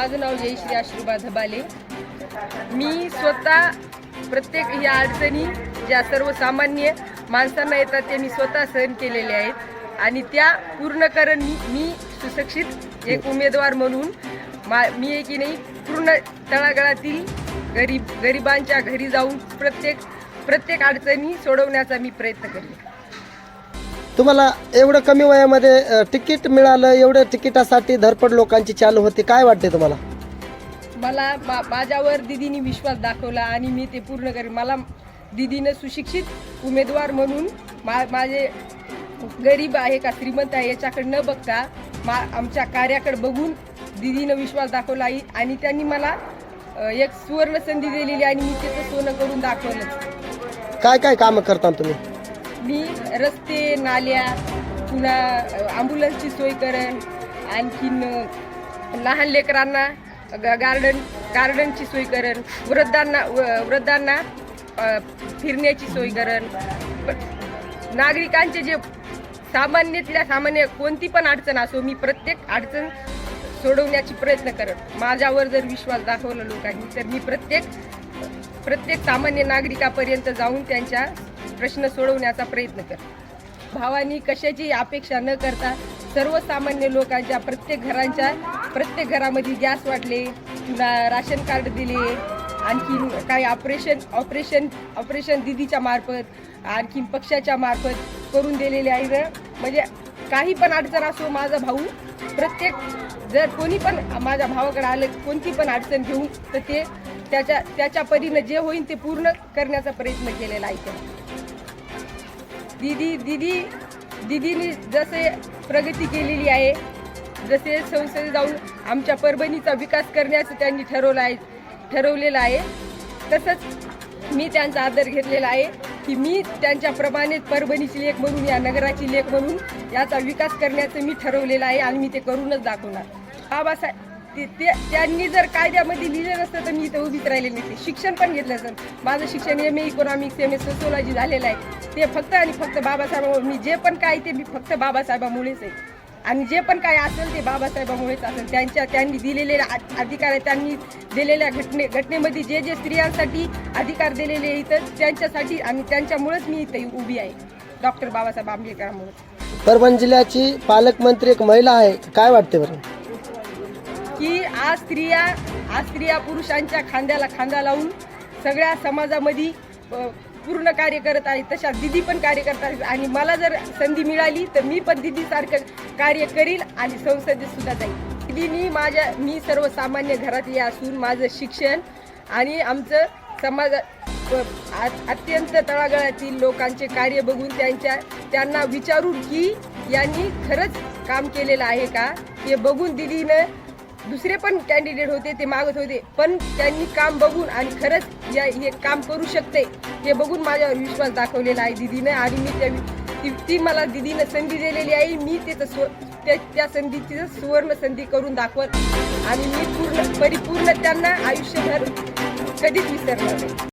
माझं नाव जयश्री आश्रुबा धबाले मी स्वतः प्रत्येक या अडचणी ज्या सर्वसामान्य माणसांना येतात त्या मी स्वतः सहन केलेल्या आहेत. आणि त्या पूर्ण करण मी मी सुशिक्षित एक उमेदवार म्हणून मा मी आहे की नाही पूर्ण तळागाळातील गरीब गरिबांच्या घरी जाऊन प्रत्येक प्रत्येक अडचणी सोडवण्याचा मी प्रयत्न करेन. तुम्हाला एवढं कमी वयामध्ये तिकीट मिळालं एवढ्या तिकिटासाठी धडपड लोकांची चालू होती. काय वाटते तुम्हाला? मला मा माझ्यावर दिदीने विश्वास दाखवला आणि मी ते पूर्ण करेन. मला दिदीनं सुशिक्षित उमेदवार म्हणून मा माझे गरीब आहे का श्रीमंत आहे याच्याकडे न बघता मा आमच्या कार्याकडे बघून दिदीनं विश्वास दाखवला आणि त्यांनी मला एक सुवर्ण संधी दिलेली आणि मी त्याचं सोनं करून दाखवलं काय काय कामं करता तुम्ही? मी रस्ते नाल्या पुन्हा ॲम्ब्युलन्सची सोय करेन. आणखीन लहान लेकरांना ग- गार्डन गार्डनची सोय करेन. वृद्धांना व- वृद्धांना फिरण्याची सोय करेन. नागरिकांचे जे सामान्यतल्या सामान्य कोणती पण अडचण असो मी प्रत्येक अडचण सोडवण्याची प्रयत्न करत. माझ्यावर जर विश्वास दाखवला लोकांनी तर मी प्रत्येक प्रत्येक सामान्य नागरिकापर्यंत जाऊन त्यांच्या प्रश्न सोडवण्याचा प्रयत्न कर. भावानी कशाची अपेक्षा न करता सर्वसामान्य लोकांच्या प्रत्येक घरांच्या प्रत्येक घरामध्ये गॅस वाटले राशन कार्ड दिले आणखीन काही ऑपरेशन ऑपरेशन ऑपरेशन दिदीच्या मार्फत आणखीन पक्षाच्या मार्फत करून दिलेले आहे म्हणजे काही पण अडचण असो माझा भाऊ प्रत्येक जर कोणी पण माझ्या भावाकडे आलं कोणती पण अडचण घेऊन तर ते त्याच्या त्याच्या परीनं जे होईल ते पूर्ण करण्याचा प्रयत्न केलेला आहे दिदी दीदी दीदी जसे प्रगती केलेली आहे जसे संसदेत जाऊन आमच्या परभणीचा विकास करण्याचं त्यांनी ठरवलं आहे ठरवलेलं आहे तसंच मी त्यांचा आदर घेतलेला आहे की मी त्यांच्याप्रमाणेच परभणीची लेख म्हणून या नगराची लेख म्हणून याचा विकास करण्याचं मी ठरवलेलं आहे आणि मी ते करूनच दाखवणार. बाबासाहेब ते ते- त्यांनी जर कायद्यामध्ये लिहिलं नसतं तर मी इथं उभीच राहिले नसते शिक्षण पण घेतलं असतं माझं शिक्षण M A economics M A sociology झालेलं आहे. ते फक्त आणि फक्त बाबासाहेबांमुळे मी जे पण काय ते मी फक्त बाबासाहेबामुळेच आहे. आणि जे पण काय असेल ते बाबासाहेबामुळेच असेल. त्यांच्या त्यांनी दिलेले आ- अधिकार आहे त्यांनी दिलेल्या घटने घटनेमध्ये जे जे स्त्रियांसाठी अधिकार दिलेले इथं त्यांच्यासाठी आणि त्यांच्यामुळेच मी इथं उभी आहे. डॉक्टर बाबासाहेब आंबेडकरांमुळे. परभणी जिल्ह्याची पालकमंत्री एक महिला आहे. काय वाटते बरं? आज स्त्रिया आज स्त्रिया पुरुषांच्या खांद्याला खांदा लावून सगळ्या समाजामध्ये पूर्ण कार्य करत आहे तशा दिदी पण कार्य करत आहेत. आणि मला जर संधी मिळाली तर मी पण दिदीसारखं कार्य करील आणि संसदेत सुद्धा जाईल. दिदीनी माझ्या मी सर्वसामान्य घरातली असून माझं शिक्षण आणि आमचं समाज आ- अत्यंत तळागाळातील लोकांचे कार्य बघून त्यांच्या त्यांना विचारून की यांनी खरंच काम केलेलं आहे का? हे बघून दिदीनं दुसरे पण कॅन्डिडेट होते ते मागत होते. पण त्यांनी काम बघून आणि खरंच या हे काम करू शकते हे बघून माझ्यावर विश्वास दाखवलेला आहे दिदीनं. आणि मी त्या ती- मला दिदीनं संधी दिलेली आहे. मी त्याचं स्व त्या त्या संधीची सुवर्ण संधी करून दाखवत. आणि मी पूर्ण परिपूर्ण त्यांना आयुष्यभर कधीच विसरणार नाही.